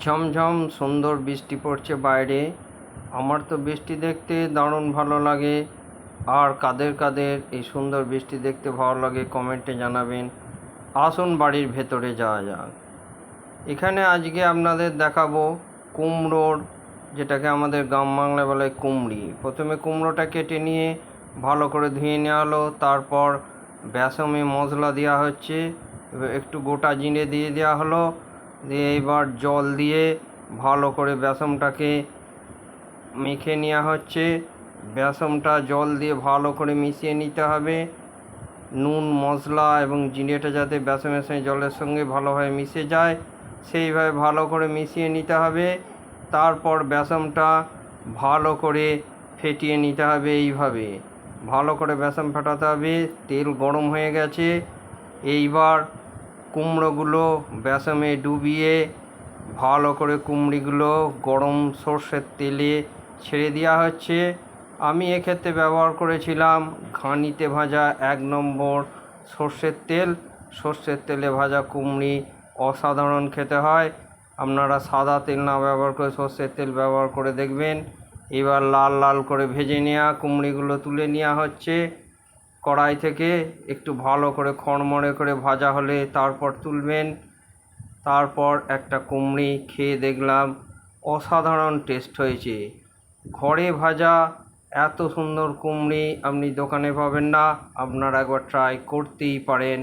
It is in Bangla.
ঝমঝম সুন্দর বৃষ্টি পড়ছে বাইরে। আমার তো বৃষ্টি দেখতে দারুণ ভালো লাগে। আর কাদের কাদের এই সুন্দর বৃষ্টি দেখতে ভালো লাগে কমেন্টে জানাবেন। আসুন বাড়ির ভেতরে যাওয়া যাক। এখানে আজকে আপনাদের দেখাবো কুমড়োর, যেটাকে আমাদের গ্রাম বাংলায় বলে কুমড়ি। প্রথমে কুমড়োটা কেটে নিয়ে ভালো করে ধুয়ে নেওয়া হলো। তারপর বেসমে মশলা দেওয়া হচ্ছে। একটু গোটা জিরে দিয়ে দেওয়া হলো। দিয়ে এবার জল দিয়ে ভালো করে বেসমটাকে মেখে নেওয়া হচ্ছে। বেসমটা জল দিয়ে ভালো করে মিশিয়ে নিতে হবে। নুন, মশলা এবং জিরেটা যাতে বেসমের সঙ্গে, জলের সঙ্গে ভালোভাবে মিশে যায়, সেইভাবে ভালো করে মিশিয়ে নিতে হবে। তারপর বেসমটা ভালো করে ফেটিয়ে নিতে হবে এইভাবে। ভালো করে বেসম ফেটাতে হবে, তেল গরম হয়ে গেছে। এইবার কুমড়োগুলো বেসমে ডুবিয়ে ভালো করে কুমড়িগুলো গরম সর্ষের তেলে ছেড়ে দেওয়া হচ্ছে। আমি এক্ষেত্রে ব্যবহার করেছিলাম ঘানিতে ভাজা এক নম্বর সর্ষের তেল। সর্ষের তেলে ভাজা কুমড়ি অসাধারণ খেতে হয়। আপনারা সাদা তেল না ব্যবহার করে সর্ষের তেল ব্যবহার করে দেখবেন। এবার লাল লাল করে ভেজে নেওয়া কুমড়িগুলো তুলে নেওয়া হচ্ছে। কড়াই থেকে একটু ভালো করে খড়মড়ে করে ভাজা হলে তারপর তুলবেন। তারপর একটা কুমড়ি খেয়ে দেখলাম অসাধারণ টেস্ট হয়েছে। ঘরে ভাজা এত সুন্দর কুমড়ি আপনি দোকানে পাবেন না, আপনারা একবার ট্রাই করতেই পারেন।